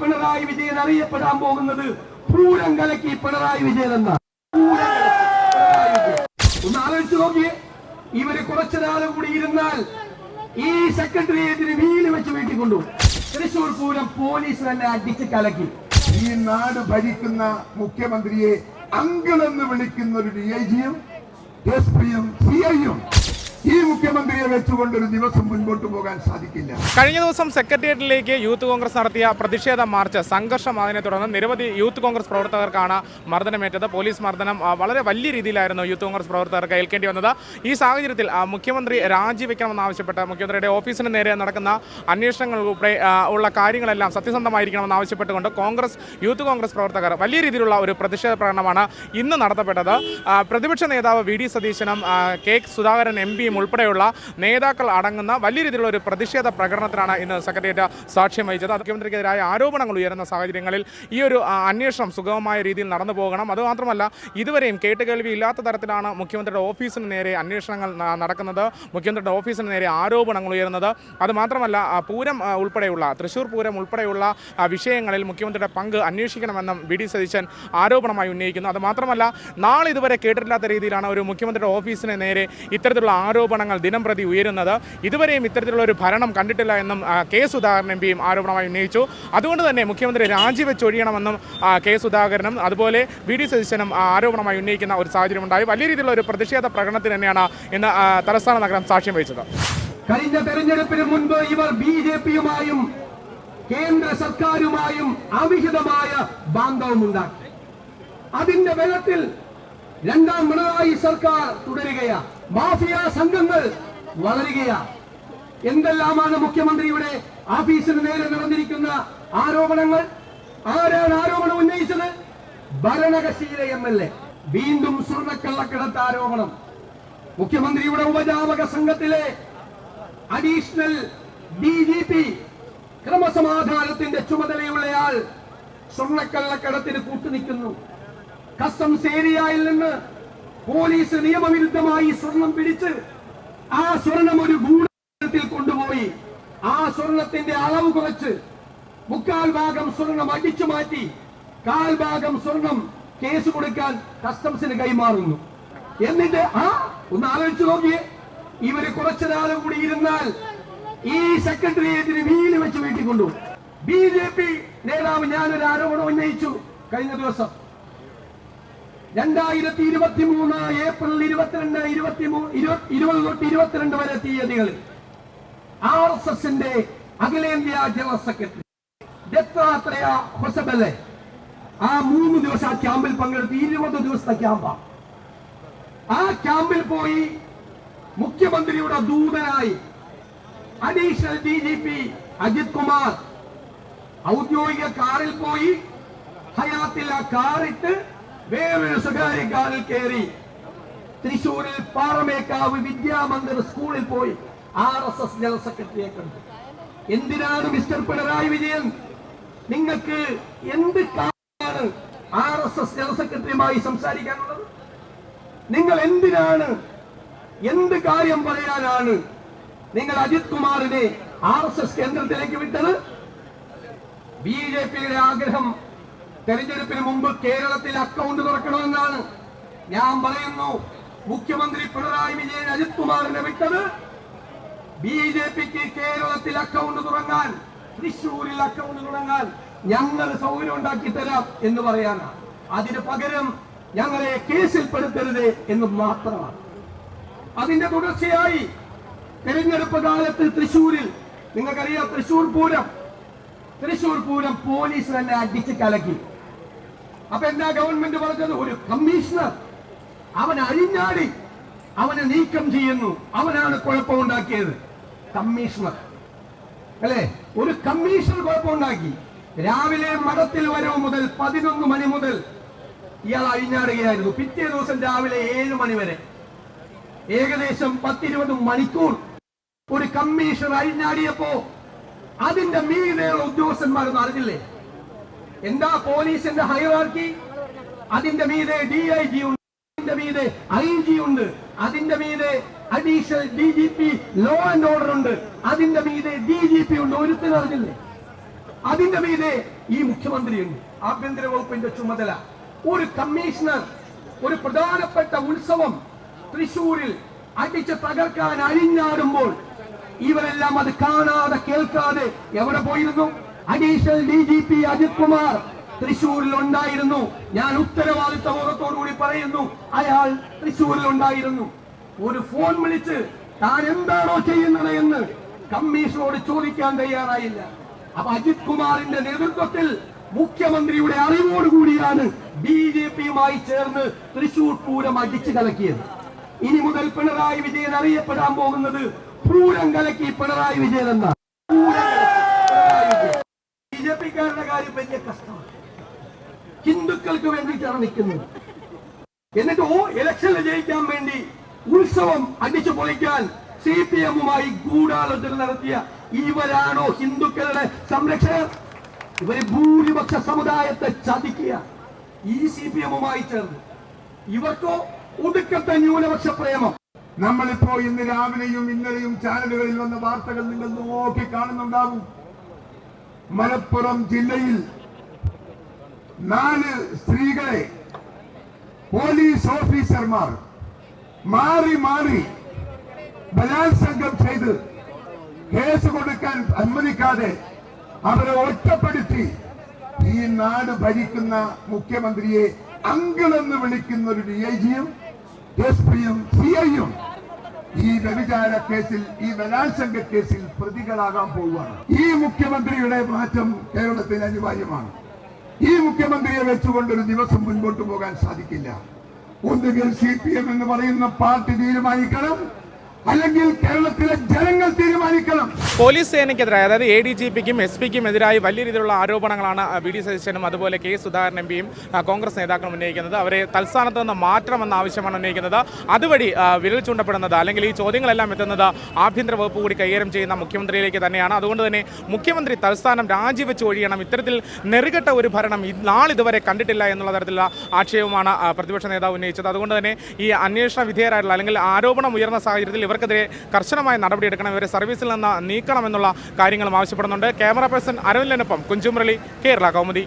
പിണറായി വിജയൻ അറിയപ്പെടാൻ പോകുന്നത് പൂരം കലക്കി പിണറായി വിജയൻ എന്ന. ഒന്ന് നോക്കിയേ. ഇവർ കുറച്ചു നാളും കൂടി ഇരുന്നാൽ ഈ സെക്രട്ടേറിയറ്റിന് വീൽ വെച്ച് വീട്ടിൽ കൊണ്ടു തൃശൂർ പൂരം പോലീസ് തന്നെ അടിച്ച് കലക്കി. ഈ നാട് ഭരിക്കുന്ന മുഖ്യമന്ത്രിയെ അങ്കിളെന്ന് വിളിക്കുന്ന ഒരു ഡി ഐ ജിയും എസ് പിയും സി ഐയും ഈ മുഖ്യമന്ത്രിയെ വെച്ചുകൊണ്ട് ഒരു ദിവസം മുൻപോട്ട് പോകാൻ സാധിക്കില്ല. കഴിഞ്ഞ ദിവസം സെക്രട്ടേറിയറ്റിലേക്ക് യൂത്ത് കോൺഗ്രസ് നടത്തിയ പ്രതിഷേധ മാർച്ച് സംഘർഷമായതിനെ തുടർന്ന് നിരവധി യൂത്ത് കോൺഗ്രസ് പ്രവർത്തകർക്കാണ് മർദ്ദനമേറ്റത്. പോലീസ് മർദ്ദനം വളരെ വലിയ രീതിയിലായിരുന്നു യൂത്ത് കോൺഗ്രസ് പ്രവർത്തകർക്ക് ഏൽക്കേണ്ടി വന്നത്. ഈ സാഹചര്യത്തിൽ മുഖ്യമന്ത്രി രാജിവെക്കണമെന്നാവശ്യപ്പെട്ട് മുഖ്യമന്ത്രിയുടെ ഓഫീസിന് നേരെ നടക്കുന്ന അന്വേഷണങ്ങൾ ഉൾപ്പെടെ ഉള്ള കാര്യങ്ങളെല്ലാം സത്യസന്ധമായിരിക്കണമെന്ന് ആവശ്യപ്പെട്ടുകൊണ്ട് കോൺഗ്രസ് യൂത്ത് കോൺഗ്രസ് പ്രവർത്തകർ വലിയ രീതിയിലുള്ള ഒരു പ്രതിഷേധ പ്രകടനമാണ് ഇന്ന് നടത്തപ്പെട്ടത്. പ്രതിപക്ഷ നേതാവ് വി ഡി സതീശനും കെ സുധാകരൻ എം പിയും ഉൾപ്പെടെയുള്ള നേതാക്കൾ അടങ്ങുന്ന വലിയ രീതിയിലുള്ള ഒരു പ്രതിഷേധ പ്രകടനത്തിനാണ് ഇന്ന് സെക്രട്ടേറിയറ്റ് സാക്ഷ്യം വഹിച്ചത്. മുഖ്യമന്ത്രിക്കെതിരായ ആരോപണങ്ങൾ ഉയരുന്ന സാഹചര്യങ്ങളിൽ ഈ ഒരു അന്വേഷണം സുഗമമായ രീതിയിൽ നടന്നു പോകണം. അതുമാത്രമല്ല ഇതുവരെയും കേട്ടുകേൾവി ഇല്ലാത്ത തരത്തിലാണ് മുഖ്യമന്ത്രിയുടെ ഓഫീസിന് നേരെ അന്വേഷണങ്ങൾ നടക്കുന്നത്. മുഖ്യമന്ത്രിയുടെ ഓഫീസിന് നേരെ ആരോപണങ്ങൾ ഉയരുന്നത്. അതുമാത്രമല്ല പൂരം ഉൾപ്പെടെയുള്ള തൃശ്ശൂർ പൂരം ഉൾപ്പെടെയുള്ള വിഷയങ്ങളിൽ മുഖ്യമന്ത്രിയുടെ പങ്ക് അന്വേഷിക്കണമെന്നും വി. ഡി. സതീശൻ ആരോപണമായി ഉന്നയിക്കുന്നു. അതുമാത്രമല്ല നാളെ ഇതുവരെ കേട്ടിട്ടില്ലാത്ത രീതിയിലാണ് ഒരു മുഖ്യമന്ത്രിയുടെ ഓഫീസിന് നേരെ ഇത്തരത്തിലുള്ള ആരോപണങ്ങൾ ദിനം പ്രതി ഉയരുന്നത്. ഇതുവരെയും ഇത്തരത്തിലുള്ള ഒരു ഭരണം കണ്ടിട്ടില്ല എന്നും കെ സുധാകരൻ എം പിയും ആരോപണമായി ഉന്നയിച്ചു. അതുകൊണ്ട് തന്നെ മുഖ്യമന്ത്രി രാജിവെച്ചൊഴിയണമെന്നും കെ സുധാകരനും അതുപോലെ വി ഡി സതീശനും ആരോപണമായി ഉന്നയിക്കുന്ന ഒരു സാഹചര്യം ഉണ്ടായി വലിയ രീതിയിലുള്ള ഒരു പ്രതിഷേധ പ്രകടനത്തിന് തന്നെയാണ് ഇന്ന് തലസ്ഥാന നഗരം സാക്ഷ്യം വഹിച്ചത്. കഴിഞ്ഞ തെരഞ്ഞെടുപ്പിന് മുൻപ് ഇവർ ബി ജെ പിയുമായും കേന്ദ്ര സർക്കാരുമായും അവിഹിതമായ ബാന്ധവമുണ്ടാക്കി. അതിന്റെ ബലത്തിൽ രണ്ടാം പിണറായി സർക്കാർ തുടരുകയാ. മാഫിയ സംഘങ്ങൾ വളരുകയാ. എന്തെല്ലാമാണ് മുഖ്യമന്ത്രിയുടെ ഓഫീസിന് നേരെ നടന്നിരിക്കുന്ന ആരോപണങ്ങൾ? ആരാണ് ആരോപണം ഉന്നയിച്ചത്? ഭരണകക്ഷിയിലെ എം എൽ എ. വീണ്ടും സ്വർണക്കള്ളക്കിടത്ത് ആരോപണം. മുഖ്യമന്ത്രിയുടെ ഉപജാപക സംഘത്തിലെ അഡീഷണൽ ഡി ജി പി ക്രമസമാധാനത്തിന്റെ ചുമതലയുള്ളയാൾ സ്വർണക്കള്ളക്കടത്തിന് കൂട്ടുനിൽക്കുന്നു. കസ്റ്റംസ് ഏരിയയിൽ നിന്ന് പോലീസ് നിയമവിരുദ്ധമായി സ്വർണം പിടിച്ച് ആ സ്വർണം ഒരു ഗൂഢത്തിൽ കൊണ്ടുപോയി. ആ സ്വർണത്തിന്റെ അളവ് കുറച്ച് മുക്കാൽ ഭാഗം സ്വർണം അടിച്ചു മാറ്റി കാൽ ഭാഗം സ്വർണം കേസ് കൊടുക്കാൻ കസ്റ്റംസിന് കൈമാറുന്നു. എന്നിട്ട് ആ ഒന്ന് ആലോചിച്ചു നോക്കിയേ. ഇവർ കുറച്ചു നാളും കൂടി ഇരുന്നാൽ ഈ സെക്രട്ടേറിയറ്റിന് വീൽ വെച്ച് വീട്ടിക്കൊണ്ടു ബി ജെ പി നേതാവ് ഞാനൊരു ആരോപണം ഉന്നയിച്ചു കഴിഞ്ഞ ദിവസം. രണ്ടായിരത്തി ഇരുപത്തി മൂന്ന് ഏപ്രിൽ ഇരുപത്തിരണ്ട് ഇരുപത്തി ഇരുപത് തൊട്ട് ഇരുപത്തിരണ്ട് വരെ തീയതികളിൽ ആർ എസ് എസിന്റെ അഖിലേന്ത്യാ ജനറൽ സെക്രട്ടറി ഹൊസബലെ ആ മൂന്ന് ദിവസം ആ ക്യാമ്പിൽ പങ്കെടുത്ത് ഇരുപത് ദിവസത്തെ ക്യാമ്പാണ് ആ ക്യാമ്പിൽ പോയി മുഖ്യമന്ത്രിയുടെ ദൂതനായി additional D G P Ajith Kumar ഔദ്യോഗിക കാറിൽ പോയി ഹയാത്തിൽ ആ കാറിട്ട് വേറൊരു സ്വകാര്യ കാറിൽ കയറി തൃശൂരിൽ പാറമേക്കാവ് വിദ്യാമന്ദിർ സ്കൂളിൽ പോയി ആർ എസ് എസ് ജനറൽ സെക്രട്ടറിയെ കണ്ടു. എന്തിനാണ് മിസ്റ്റർ പിണറായി വിജയൻ നിങ്ങൾക്ക് എന്ത് കാര്യമാണ് ആർ എസ് എസ് ജനറൽ സെക്രട്ടറിയുമായി സംസാരിക്കാനുള്ളത്? നിങ്ങൾ എന്തിനാണ് എന്ത് കാര്യം പറയാനാണ് നിങ്ങൾ അജിത് കുമാറിനെ ആർ എസ് എസ് കേന്ദ്രത്തിലേക്ക് വിട്ടത്? ബി ജെ പിയുടെ ആഗ്രഹം തെരഞ്ഞെടുപ്പിന് മുമ്പ് കേരളത്തിൽ അക്കൗണ്ട് തുറക്കണമെന്നാണ് ഞാൻ പറയുന്നു. മുഖ്യമന്ത്രി പിണറായി വിജയൻ അജിത് കുമാറിനെ വിട്ടത് ബി ജെ പിക്ക് കേരളത്തിൽ അക്കൗണ്ട് തുടങ്ങാൻ തൃശൂരിൽ അക്കൗണ്ട് തുടങ്ങാൻ ഞങ്ങൾ സൗകര്യം ഉണ്ടാക്കി തരാം എന്ന് പറയാനാണ്. അതിന് പകരം ഞങ്ങളെ കേസിൽപ്പെടുത്തരുത് എന്ന് മാത്രമാണ്. അതിന്റെ തുടർച്ചയായി തെരഞ്ഞെടുപ്പ് കാലത്ത് തൃശൂരിൽ നിങ്ങൾക്കറിയാം തൃശൂർ പൂരം. തൃശൂർ പൂരം പോലീസ് തന്നെ അടിച്ച് കലക്കി. അപ്പൊ എന്താ ഗവൺമെന്റ് പറഞ്ഞത്? ഒരു കമ്മീഷണർ. അവൻ അഴിഞ്ഞാടി അവനെ നീക്കം ചെയ്യുന്നു. അവനാണ് കുഴപ്പമുണ്ടാക്കിയത്. കമ്മീഷണർ. അല്ലേ? ഒരു കമ്മീഷണർ കുഴപ്പമുണ്ടാക്കി. രാവിലെ മഠത്തിൽ വരവ് മുതൽ പതിനൊന്ന് മണി മുതൽ ഇയാൾ അഴിഞ്ഞാടുകയായിരുന്നു പിറ്റേ ദിവസം രാവിലെ ഏഴ് മണി വരെ. ഏകദേശം പത്തിരുപത് മണിക്കൂർ ഒരു കമ്മീഷണർ അഴിഞ്ഞാടിയപ്പോ അതിന്റെ മീതെയുള്ള ഉദ്യോഗസ്ഥന്മാരൊന്നും അറിഞ്ഞില്ലേ? എന്താ പോലീസിന്റെ ഹൈറാർക്കി? അതിന്റെ മീതെ ഡി ഐ ജി ഉണ്ട് അതിന്റെ മീതെ ഐ ജി ഉണ്ട് അതിന്റെ മീതെ additional D G P law and order ഉണ്ട് അതിന്റെ മീതെ ഡി ജി പി ഉണ്ട്. ഒരുത്തിന് അറിഞ്ഞില്ലേ? അതിന്റെ മീതെ ഈ മുഖ്യമന്ത്രി ഉണ്ട് ആഭ്യന്തര വകുപ്പിന്റെ ചുമതല. ഒരു കമ്മീഷണർ ഒരു പ്രധാനപ്പെട്ട ഉത്സവം തൃശൂരിൽ അടിച്ച് തകർക്കാൻ അഴിഞ്ഞാടുമ്പോൾ ഇവരെല്ലാം അത് കാണാതെ കേൾക്കാതെ എവിടെ പോയിരുന്നു? Additional D G P Ajith Kumar തൃശൂരിൽ ഉണ്ടായിരുന്നു ഞാൻ ഉത്തരവാദിത്ത കൂടി പറയുന്നു അയാൾ തൃശൂരിൽ ഉണ്ടായിരുന്നു ഒരു ഫോൺ വിളിച്ച് താൻ എന്താണോ ചെയ്യുന്നത് എന്ന് കമ്മീഷനോട് ചോദിക്കാൻ തയ്യാറായില്ല. അപ്പൊ അജിത് കുമാറിന്റെ നേതൃത്വത്തിൽ മുഖ്യമന്ത്രിയുടെ അറിവോടുകൂടിയാണ് ബി ജെ പിയുമായി ചേർന്ന് തൃശൂർ പൂരം അടിച്ചു കലക്കിയത്. ഇനി മുതൽ പിണറായി വിജയൻ അറിയപ്പെടാൻ പോകുന്നത് പൂരം കലക്കി പിണറായി വിജയൻ എന്നാണ്. ജെ കാര്യം വലിയ കഷ്ടമാണ്. ഹിന്ദുക്കൾക്ക് വേണ്ടിയിട്ടാണ് നിൽക്കുന്നത്. എന്നിട്ട് ഓ ഇലക്ഷനിൽ ജയിക്കാൻ വേണ്ടി ഉത്സവം അടിച്ചു പൊളിക്കാൻ സി പി എമ്മുമായി ഗൂഢാലോചന നടത്തിയ ഇവരാണോ ഹിന്ദുക്കളുടെ സംരക്ഷകർ? ഇവർ ഭൂരിപക്ഷ സമുദായത്തെ ചതിക്കുക. ഈ സി പി എമ്മുമായി ചേർന്ന്. ഇവർക്കോ ഒടുക്കത്തെ ന്യൂനപക്ഷ പ്രേമം. നമ്മളിപ്പോ ഇന്ന് രാവിലെയും ഇന്നലെയും ചാനലുകളിൽ വന്ന വാർത്തകൾ നിങ്ങൾ നോക്കി കാണുന്നുണ്ടാവും മലപ്പുറം ജില്ലയിൽ നാല് സ്ത്രീകളെ പോലീസ് ഓഫീസർമാർ മാറി മാറി ബലാത്സംഗം ചെയ്ത് കേസ് കൊടുക്കാൻ അനുവദിക്കാതെ അവരെ ഒറ്റപ്പെടുത്തി ഈ നാട് ഭരിക്കുന്ന മുഖ്യമന്ത്രിയെ അങ്കിളെന്ന് വിളിക്കുന്ന ഒരു ഡി ഐ ജിയും എസ് പിയും സി ഐയും ഈ വ്യഭിചാര കേസിൽ ഈ ബലാത്സംഗ കേസിൽ പ്രതികളാകാൻ പോവുകയാണ്. ഈ മുഖ്യമന്ത്രിയുടെ മാറ്റം കേരളത്തിന് അനിവാര്യമാണ്. ഈ മുഖ്യമന്ത്രിയെ വെച്ചുകൊണ്ട് ഒരു ദിവസം മുൻപോട്ട് പോകാൻ സാധിക്കില്ല. ഒന്നുകിൽ സി പി എം എന്ന് പറയുന്ന പാർട്ടി തീരുമാനിക്കണം അല്ലെങ്കിൽ കേരളത്തിലെ ജനങ്ങൾ തീരുമാനിക്കണം. പോലീസ് സേനയ്ക്കെതിരായ അതായത് എ ഡി ജി പിക്കും എസ് പിക്കും എതിരായി വലിയ രീതിയിലുള്ള ആരോപണങ്ങളാണ് വി ഡി സതീശനും അതുപോലെ കെ സുധാകരൻ എം പിയും കോൺഗ്രസ് നേതാക്കളും ഉന്നയിക്കുന്നത്. അവരെ തൽസ്ഥാനത്ത് നിന്ന് മാറ്റണമെന്ന ആവശ്യമാണ് ഉന്നയിക്കുന്നത്. അതുവഴി വിരൽ ചൂണ്ടപ്പെടുന്നത് അല്ലെങ്കിൽ ഈ ചോദ്യങ്ങളെല്ലാം എത്തുന്നത് ആഭ്യന്തര വകുപ്പ് കൂടി കൈകാര്യം ചെയ്യുന്ന മുഖ്യമന്ത്രിയിലേക്ക് തന്നെയാണ്. അതുകൊണ്ട് തന്നെ മുഖ്യമന്ത്രി തൽസ്ഥാനം രാജിവെച്ച് ഒഴിയണം. ഇത്തരത്തിൽ നെറുകെട്ട ഒരു ഭരണം നാളിതുവരെ കണ്ടിട്ടില്ല എന്നുള്ള തരത്തിലുള്ള ആക്ഷേപമാണ് പ്രതിപക്ഷ നേതാവ് ഉന്നയിച്ചത്. അതുകൊണ്ട് തന്നെ ഈ അന്വേഷണ വിധേയരായിട്ടുള്ള അല്ലെങ്കിൽ ആരോപണം ഉയർന്ന സാഹചര്യത്തിൽ ഇവർക്കെതിരെ കർശനമായ നടപടിയെടുക്കണം ഇവരെ സർവീസിൽ നിന്ന് നീക്കണമെന്നുള്ള കാര്യങ്ങളും ആവശ്യപ്പെടുന്നുണ്ട്. ക്യാമറ പേഴ്സൺ അരവിന്ദനൊപ്പം കുഞ്ചുമുരളി കേരള കൗമുദി.